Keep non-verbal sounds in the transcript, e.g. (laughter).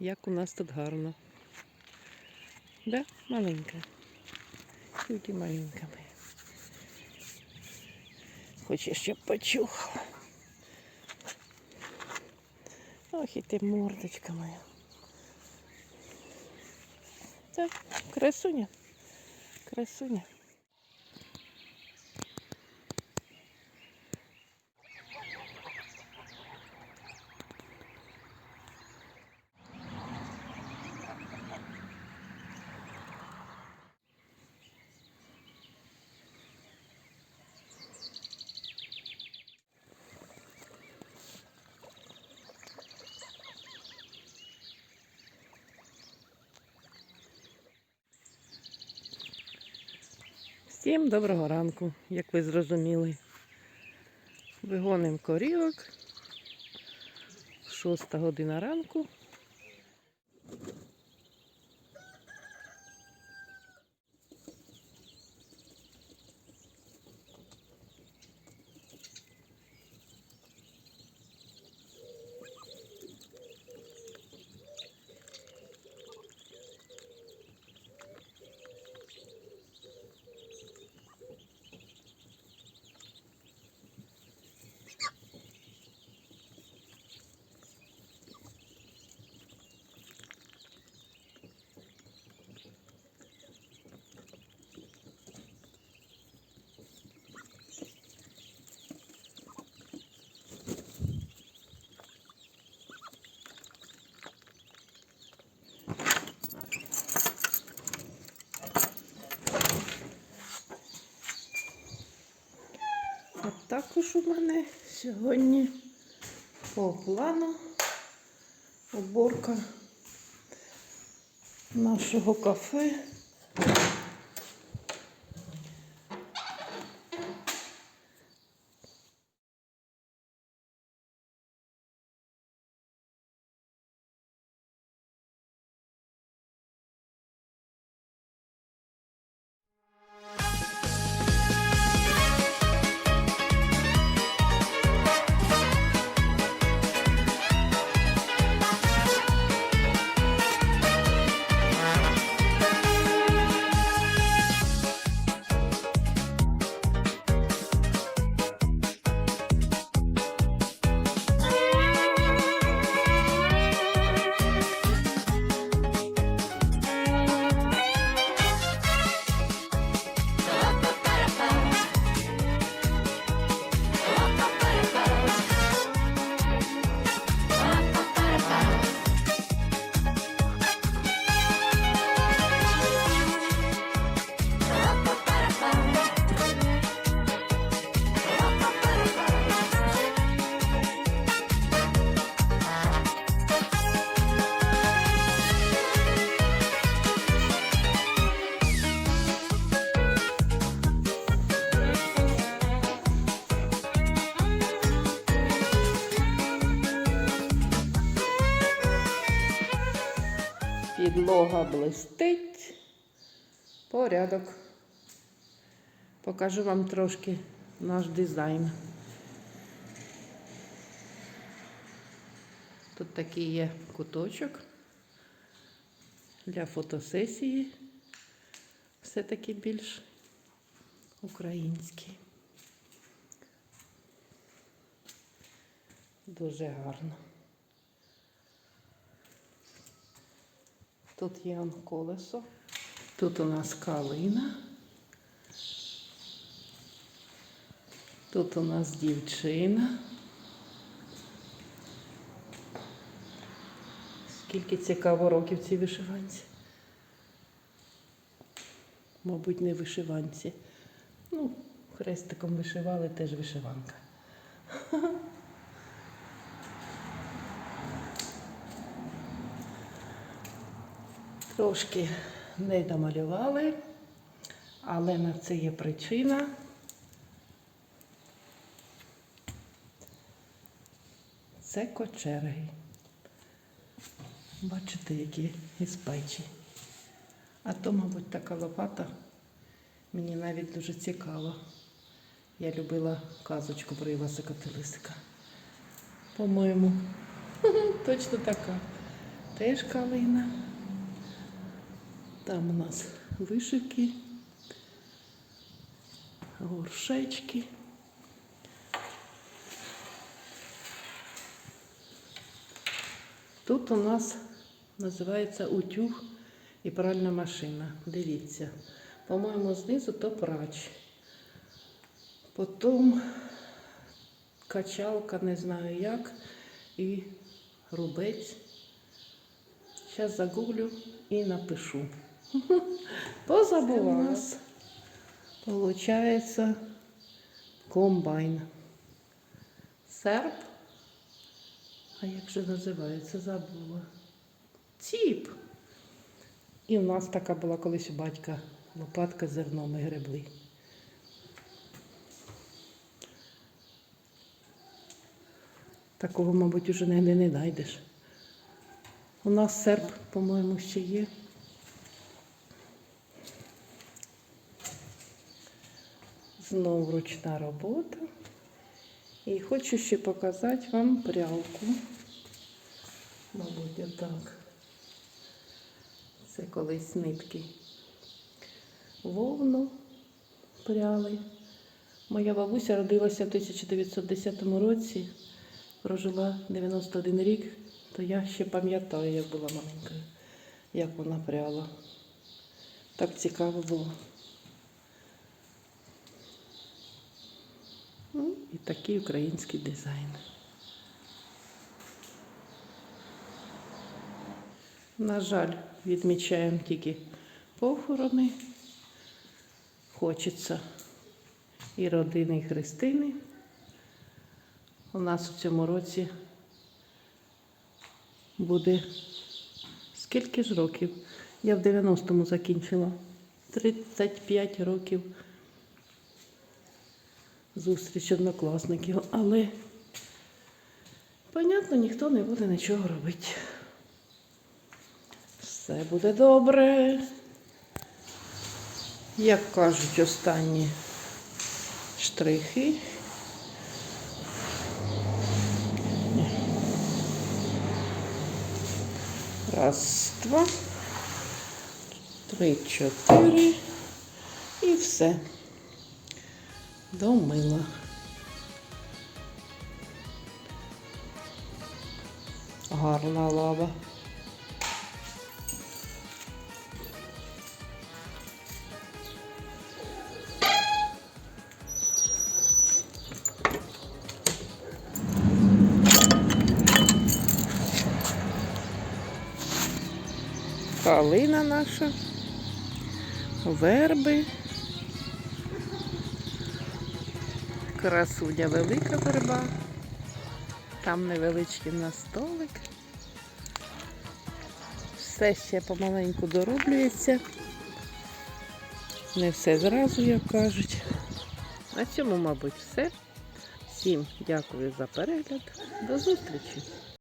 як у нас тут гарно. Да, маленька. Тільки маленька моя. Хоче, щоб почухала. Ох, і ти мордочка моя. Так, красуня. Красуня. Всім доброго ранку, як ви зрозуміли. Вигонимо корівок. Шоста година ранку. Також у мене сьогодні по плану уборка нашого кафе. Підлога блистить. Порядок. Покажу вам трошки наш дизайн. Тут такий є куточок для фотосесії. Все-таки більш український. Дуже гарно. Тут є он колесо. Тут у нас калина. Тут у нас дівчина. Скільки цікаво років цій вишиванці. Мабуть, не вишиванці. Ну, хрестиком вишивали теж вишиванка. (laughs) Трошки не домалювали, але на це є причина. Це кочерги. Бачите, які із печі. А то, мабуть, така лопата мені навіть дуже цікава. Я любила казочку про Івасика Телесика. По-моєму, (laughs) точно така. теж калина. Там у нас вишивки, горшечки. Тут у нас називається утюг і пральна машина. Дивіться. По-моєму, знизу то прач. Потім качалка, не знаю як, і рубець. Зараз загуглю і напишу. Позабула. У нас получається комбайн. Серп. А як же називається? Забула. Ціп. І в нас така була колись у батька лопатка з зерном ми гребли. Такого, мабуть, уже не знайдеш. У нас серп, по-моєму, ще є. Знову ручна робота. І хочу ще показати вам прялку. Мабуть, отак. Це колись нитки вовну пряли. Моя бабуся родилася в 1910 році, прожила 91 рік, то я ще пам'ятаю, як була маленькою, як вона пряла. Так цікаво було. Ну, і такий український дизайн. На жаль, відмічаємо тільки похорони. Хочеться і родини, і Христини. У нас у цьому році буде скільки ж років? Я в 90-му закінчила. 35 років зустріч однокласників, але, понятно, ніхто не буде нічого робити. Все буде добре. Як кажуть останні штрихи. Раз, два, три, чотири і все. Домила. Гарна лава. Калина наша, верби. Красуня велика верба. Там невеличкий на столик. Все ще помаленьку дороблюється. Не все зразу, як кажуть. На цьому, мабуть, все. Всім дякую за перегляд. До зустрічі!